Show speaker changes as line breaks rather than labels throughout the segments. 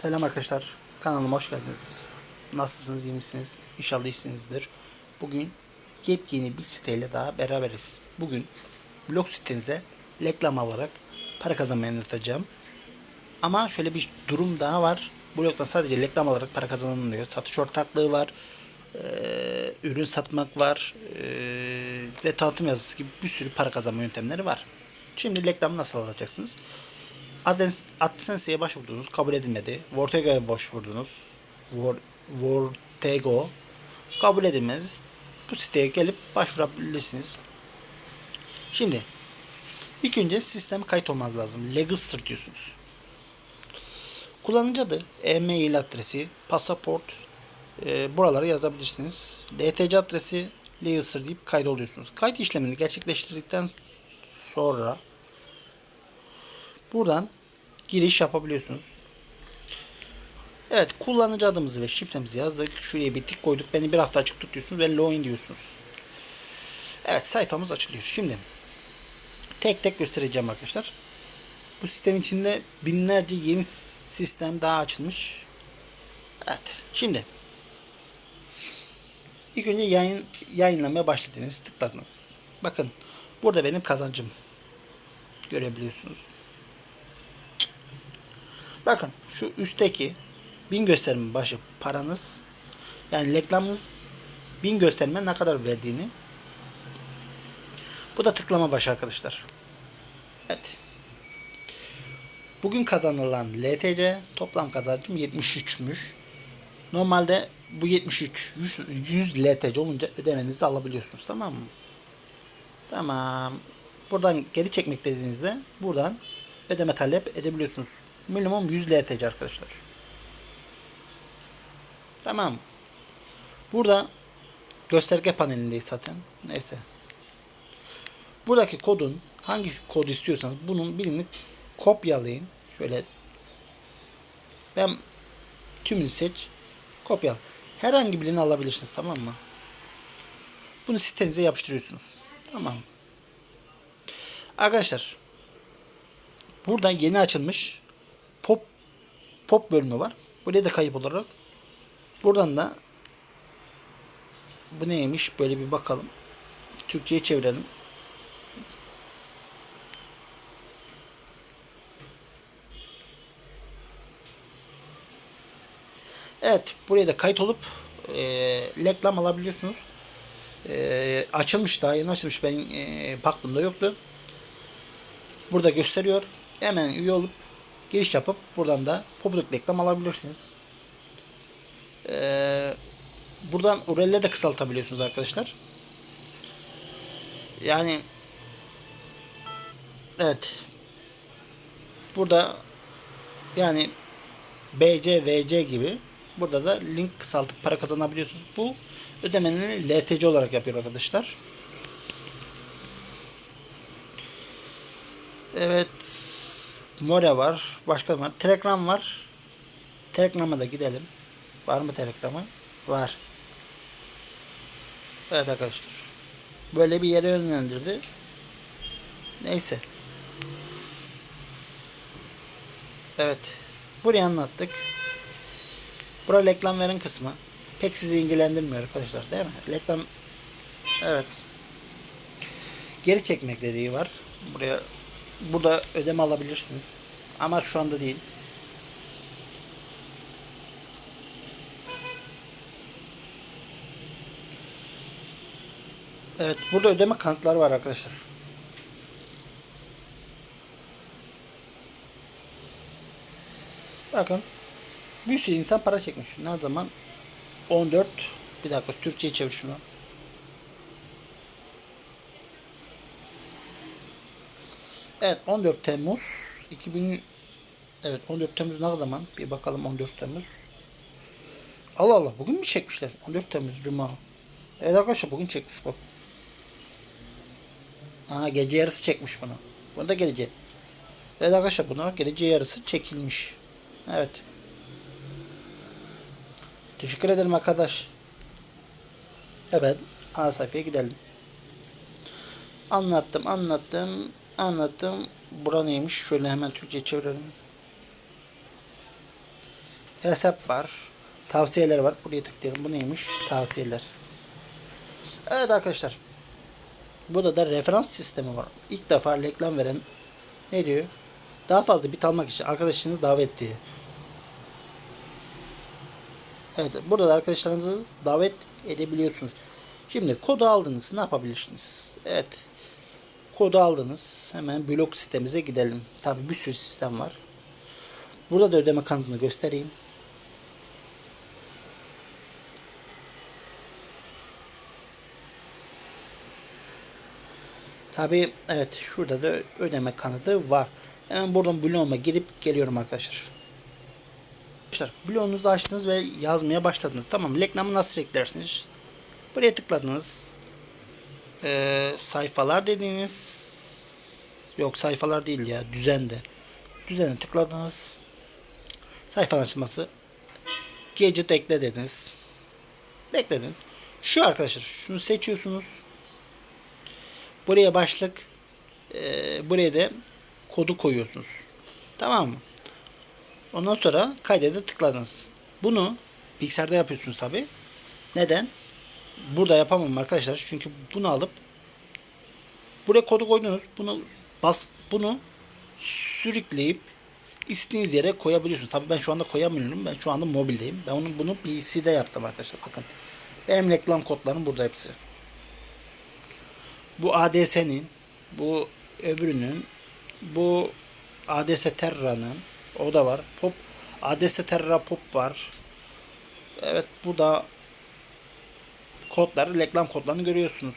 Selam arkadaşlar. Kanalıma hoş geldiniz. Nasılsınız, iyi misiniz? İnşallah iyisinizdir. Bugün yepyeni bir siteyle daha beraberiz. Bugün blog sitenize reklam alarak para kazanmayı anlatacağım. Ama şöyle bir durum daha var. Blogda sadece reklam alarak para kazanılmıyor. Satış ortaklığı var. Ee, ürün satmak var. Ee, ve tanıtım yazısı gibi bir sürü para kazanma yöntemleri var. Şimdi reklamı nasıl alacaksınız? AdSense'ye başvurdunuz, kabul edilmedi. Vortego'ya başvurdunuz. Vor, Vortego kabul edilmez. Bu siteye gelip başvurabilirsiniz. Şimdi ilk önce sistem kayıt olmaz lazım. Register diyorsunuz. Kullanıcı adı, e-mail adresi, pasaport e, buraları yazabilirsiniz. LTC adresi Register deyip kaydoluyorsunuz. Kayıt işlemini gerçekleştirdikten sonra Buradan giriş yapabiliyorsunuz. Evet kullanıcı adımızı ve şifremizi yazdık. Şuraya bir tik koyduk. Beni bir hafta açık tutuyorsunuz ve login diyorsunuz. Evet sayfamız açılıyor. Şimdi tek tek göstereceğim arkadaşlar. Bu sistem içinde binlerce yeni sistem daha açılmış. Evet. Şimdi ilk önce yayın yayınlamaya başladınız. Tıkladınız. Bakın burada benim kazancım görebiliyorsunuz. Bakın şu üstteki bin gösterme başı paranız yani reklamınız bin gösterme ne kadar verdiğini bu da tıklama başı arkadaşlar. Evet. Bugün kazanılan LTC toplam kazancım 73'müş. Normalde bu 73 100, 100 LTC olunca ödemenizi alabiliyorsunuz tamam mı? Tamam. Buradan geri çekmek dediğinizde buradan ödeme talep edebiliyorsunuz. Minimum 100 LTC arkadaşlar. Tamam. Burada gösterge panelindeyiz zaten. Neyse. Buradaki kodun hangi kod istiyorsanız bunun birini kopyalayın. Şöyle ben tümünü seç. Kopyala. Herhangi birini alabilirsiniz tamam mı? Bunu sitenize yapıştırıyorsunuz. Tamam. Arkadaşlar burada yeni açılmış pop bölümü var. Buraya da kayıp olarak. Buradan da bu neymiş böyle bir bakalım. Türkçe'ye çevirelim. Evet buraya da kayıt olup e, reklam alabiliyorsunuz. E, açılmış daha yeni açılmış ben e, baktığımda yoktu. Burada gösteriyor. Hemen üye olup giriş yapıp buradan da popüler reklam alabilirsiniz. Ee, buradan URL'e de kısaltabiliyorsunuz arkadaşlar. Yani evet burada yani BC, VC gibi burada da link kısaltıp para kazanabiliyorsunuz. Bu ödemenin LTC olarak yapıyor arkadaşlar. Evet. More var. Başka var. Telegram var. Telegram'a da gidelim. Var mı Telegram'a? Var. Evet arkadaşlar. Böyle bir yere yönlendirdi. Neyse. Evet. Burayı anlattık. Bura reklam veren kısmı. Pek sizi ilgilendirmiyor arkadaşlar değil mi? Reklam Evet. Geri çekmek dediği var. Buraya burada ödeme alabilirsiniz. Ama şu anda değil. Evet, burada ödeme kanıtları var arkadaşlar. Bakın. Bir sürü insan para çekmiş. Ne zaman? 14 bir dakika Türkçe'ye çevir şunu. Evet 14 Temmuz 2000 Evet 14 Temmuz ne zaman? Bir bakalım 14 Temmuz. Allah Allah bugün mü çekmişler? 14 Temmuz Cuma. Evet arkadaşlar bugün çekmiş bak. Aa gece yarısı çekmiş bunu. Bunu da gece. Evet arkadaşlar bunlar gece yarısı çekilmiş. Evet. Teşekkür ederim arkadaş. Evet. ana sayfaya gidelim. Anlattım anlattım anlattım. Bura neymiş? Şöyle hemen Türkçe çevirelim. hesap var. Tavsiyeler var. Buraya tıklayalım. Bu neymiş? Tavsiyeler. Evet arkadaşlar. Burada da referans sistemi var. İlk defa reklam veren ne diyor? Daha fazla bit almak için arkadaşınızı davet diyor. Evet burada da arkadaşlarınızı davet edebiliyorsunuz. Şimdi kodu aldınız ne yapabilirsiniz? Evet kodu aldınız. Hemen blog sitemize gidelim. Tabi bir sürü sistem var. Burada da ödeme kanıtını göstereyim. Tabi evet şurada da ödeme kanadı var. Hemen buradan bloğuma girip geliyorum arkadaşlar. Arkadaşlar bloğunuzu açtınız ve yazmaya başladınız. Tamam reklamı nasıl eklersiniz? Buraya tıkladınız. Ee, sayfalar dediğiniz yok sayfalar değil ya düzende. Düzene tıkladınız. Sayfa açılması. Gadget ekle dediniz. Beklediniz. Şu arkadaşlar şunu seçiyorsunuz. Buraya başlık e, buraya da kodu koyuyorsunuz. Tamam mı? Ondan sonra kaydede tıkladınız. Bunu bilgisayarda yapıyorsunuz tabi. Neden? Burada yapamam arkadaşlar. Çünkü bunu alıp buraya kodu koydunuz. Bunu bas bunu sürükleyip istediğiniz yere koyabiliyorsunuz. Tabi ben şu anda koyamıyorum. Ben şu anda mobildeyim. Ben onu bunu PC'de yaptım arkadaşlar. Bakın. Benim reklam kodlarım burada hepsi. Bu ADS'nin, bu öbürünün, bu ADS Terra'nın, o da var. Pop, ADS Terra Pop var. Evet bu da kodları, reklam kodlarını görüyorsunuz.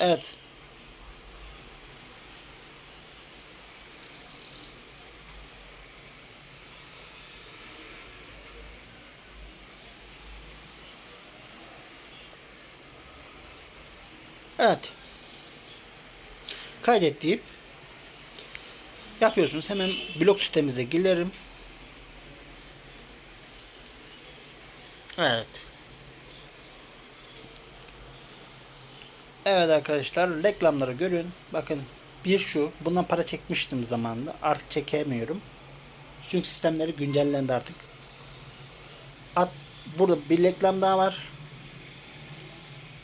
Evet. Evet. Kaydet deyip yapıyorsunuz. Hemen blog sitemize girelim. Evet. Evet arkadaşlar reklamları görün. Bakın bir şu. Bundan para çekmiştim zamanında. Artık çekemiyorum. Çünkü sistemleri güncellendi artık. At, burada bir reklam daha var.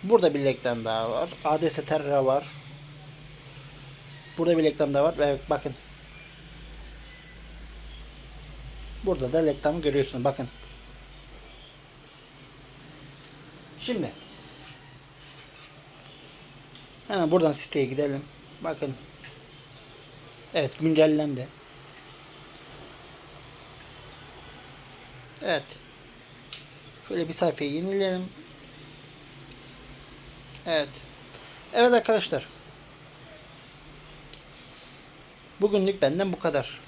Burada bir reklam daha var. ADS Terra var. Burada bir reklam daha var. Evet bakın. Burada da reklamı görüyorsunuz. Bakın. Şimdi. Hemen buradan siteye gidelim. Bakın. Evet güncellendi. Evet. Şöyle bir sayfayı yenileyelim. Evet. Evet arkadaşlar. Bugünlük benden bu kadar.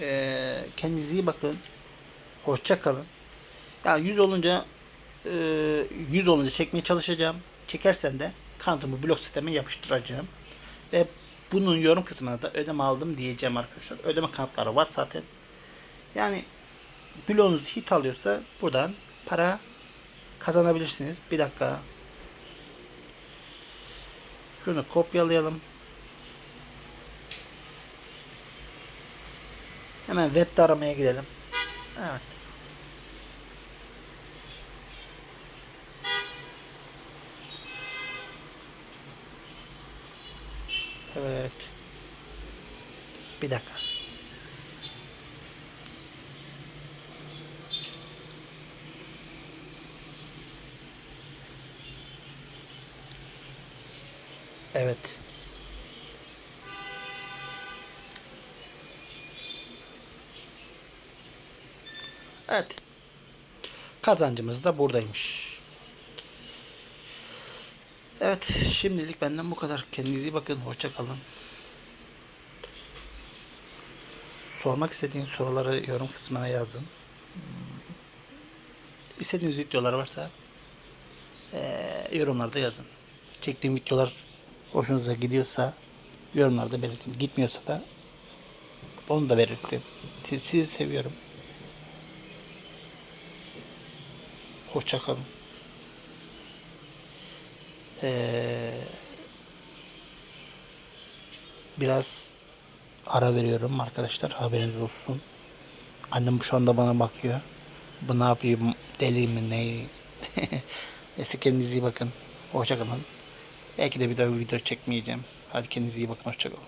Ee, kendinize iyi bakın. Hoşça kalın. Ya 100 olunca e, 100 olunca çekmeye çalışacağım. Çekersen de kanıtımı blog sisteme yapıştıracağım. Ve bunun yorum kısmına da ödeme aldım diyeceğim arkadaşlar. Ödeme kanıtları var zaten. Yani blogunuz hit alıyorsa buradan para kazanabilirsiniz. Bir dakika. Şunu kopyalayalım. Hemen webde aramaya gidelim. Evet. Evet. Bir dakika. Evet. Evet. Kazancımız da buradaymış. Evet. Şimdilik benden bu kadar. Kendinize iyi bakın. Hoşça kalın. Sormak istediğiniz soruları yorum kısmına yazın. İstediğiniz videolar varsa eee, yorumlarda yazın. Çektiğim videolar hoşunuza gidiyorsa yorumlarda belirtin. Gitmiyorsa da onu da belirtin. Siz- Sizi seviyorum. Hoşça kalın. Ee, biraz ara veriyorum arkadaşlar. Haberiniz olsun. Annem şu anda bana bakıyor. Bu ne yapıyor? Deli mi ne? Neyse kendinize iyi bakın. Hoşçakalın. Belki de bir daha video çekmeyeceğim. Hadi kendinize iyi bakın. Hoşçakalın.